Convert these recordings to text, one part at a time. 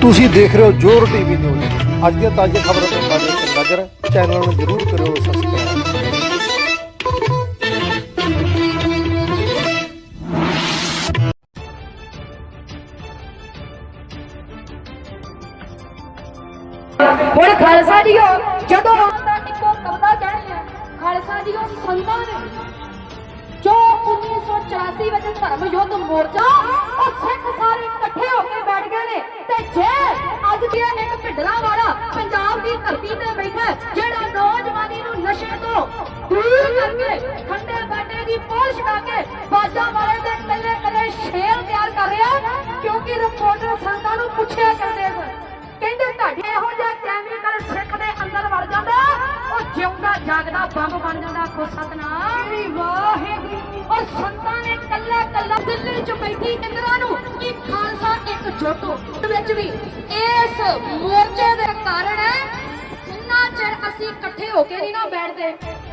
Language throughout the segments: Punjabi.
ਤੁਸੀਂ ਦੇਖ ਰਹੇ ਹੋ ਜੋਰ ਟੀਵੀ ਨਿਊਜ਼। ਅੱਜ ਦੀਆਂ ਤਾਜ਼ੀਆਂ ਖਬਰਾਂ ਤੋਂ ਬਾਅਦ ਇੱਕ ਨਜ਼ਰ ਚੈਨਲ ਨੂੰ ਜਰੂਰ ਕਰਿਓ ਸਬਸਕ੍ਰਾਈਬ ਹੁਣ ਖਾਲਸਾ ਜੀਓ ਜਦੋਂ ਦਾ ਇੱਕੋ ਕਵਿਤਾ ਕਹਿਣੀ ਹੈ ਖਾਲਸਾ ਜੀਓ ਸੰਤਾਂ ਨੇ ਜੋ 1984 ਵਿੱਚ ਧਰਮ ਯੁੱਧ ਮੋਰਚਾ ਉਹ ਸਿੱਖ ਸਾਰੇ ਇਕੱਠੇ ਹੋ ਕੇ ਬੈਠ ਗਏ ਨੇ ਤੇ ਜੇ ਅੱਜ ਦੀ ਇੱਕ ਭਿੰਡਰਾ ਵਾਲਾ ਪੰਜਾਬ ਦੀ ਧਰਤੀ ਤੇ ਬੈਠਾ ਹੈ, ਜਿਹੜਾ ਨੌਜਵਾਨੀ ਨੂੰ ਨਸ਼ੇ ਤੋਂ ਦੂਰ ਕਰਕੇ ਖੰਡੇ ਬਾਟੇ ਦੀ ਪੋਲ ਛਡਾ ਕੇ ਬਾਜਾਂ ਵਾਲੇ ਦੇ ਕੱਲੇ ਕੱਲੇ ਸ਼ੇਰ ਤਿਆਰ ਕਰ ਰਿਹਾ ਕਿਉਂਕਿ ਰਿਪੋਰਟਰ ਸੰਤਾਂ ਨੂੰ ਪੁੱਛਿਆ ਕਰਦੇ ਸਨ ਕਹਿੰਦੇ ਤੁਹਾਡੇ ਇਹੋ ਜਿਹਾ ਕੈਮੀਕਲ ਸਿੱਖ ਦੇ ਅੰਦਰ ਵੜ ਜਾਂਦਾ ਉਹ ਜਿਉਂਦਾ ਜਾਗਦਾ ਬੰਬ ਬਣ ਜਾਂਦਾ ਕੋ ਸਤਨਾਮ। ਮੇਰੀ ਵਾਹਿਗੁਰੂ। ਔਰ ਸੰਤਾਂ ਨੇ ਕੱਲਾ ਕੱਲਾ ਦਿੱਲੀ ਚ ਬੈਠੀ ਇੰਦਰਾ ਨੂੰ ਕਿ ਖਾਲਸਾ ਇੱਕ ਜੋਟੋ ਵਿੱਚ ਵੀ ਇਸ ਮੋਰਚੇ ਦੇ ਕਾਰਨ ਅਸੀਂ ਇਕੱਠੇ ਹੋ ਕੇ ਨਹੀਂ ਨਾ ਬੈਠਦੇ,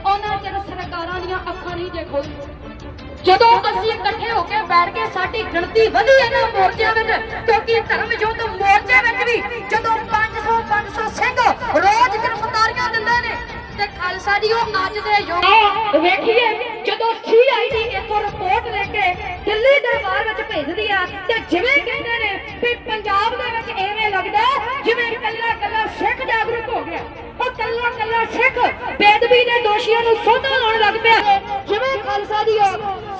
ਉਹਨਾਂ ਚਿਰ ਸਰਕਾਰਾਂ ਦੀਆਂ ਅੱਖਾਂ ਨਹੀਂ ਜੇ ਜਦੋਂ ਅਸੀਂ ਇਕੱਠੇ ਹੋ ਕੇ ਬੈਠ ਕੇ ਸਾਡੀ ਗਿਣਤੀ ਵਧੀ ਇਹਨਾਂ ਮੋਰਚਿਆਂ ਵਿੱਚ, ਕਿਉਂਕਿ ਧਰਮ ਯੁੱਧ ਮੋਰਚੇ ਵਿੱਚ ਵੀ ਜਦੋਂ 500 500 ਸਿੰਘ ਰੋਜ਼ ਗ੍ਰਿਫਤਾਰੀਆਂ ਦਿੰਦੇ ਨੇ, ਤੇ ਖਾਲਸਾ ਜੀ ਉਹ ਅੱਜ ਦੇ ਯੁੱਗ ਵੇਖੀਏ, ਜਦੋਂ ਸੀਆਈਡੀ ਇੱਥੋਂ ਰਿਪੋਰਟ ਲੈ ਕੇ ਦਿੱਲੀ ਦਰਬਾਰ ਵਿੱਚ ਭੇਜਦੀ ਆ, ਤੇ ਜਿਵੇਂ ਕਹਿੰਦੇ ਨੇ ਵੀ ਪੰਜਾਬ ਦੇ ਵਿੱਚ ਐਵੇਂ ਲੱਗਦਾ ਜਿਵੇਂ ਕੱਲਾ ਕੱਲਾ ਸਿੱਖ ਜਾਗਰੂਕ ਹੋ ਗਿਆ। ਸਿੱਖ ਬੇਦਬੀ ਦੇ ਦੋਸ਼ੀਆਂ ਨੂੰ ਸੋਧਾ ਲਾਉਣ ਲੱਗ ਪਿਆ। ਜਿਵੇਂ ਖਾਲਸਾ ਦੀ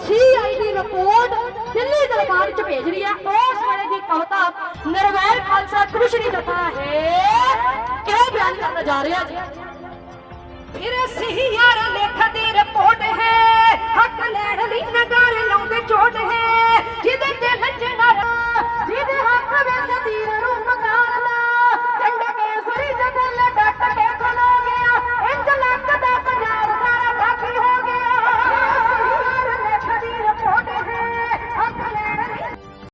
ਸੀਆਈਡੀ ਰਿਪੋਰਟ ਦਿੱਲੀ ਦਰਬਾਰ ਚ ਭੇਜ ਰਹੀ ਹੈ ਉਸ ਵੇਲੇ ਦੀ ਕਵਤਾ ਨਿਰਵੈਰ ਖਾਲਸਾ ਕੁਛ ਨਹੀਂ ਦਿੱਤਾ ਹੈ। ਇਹ ਬਿਆਨ ਕਰਨ ਜਾ ਰਿਹਾ ਜੀ? ਫਿਰ ਸਹੀ ਯਾਰ ਲੇਖ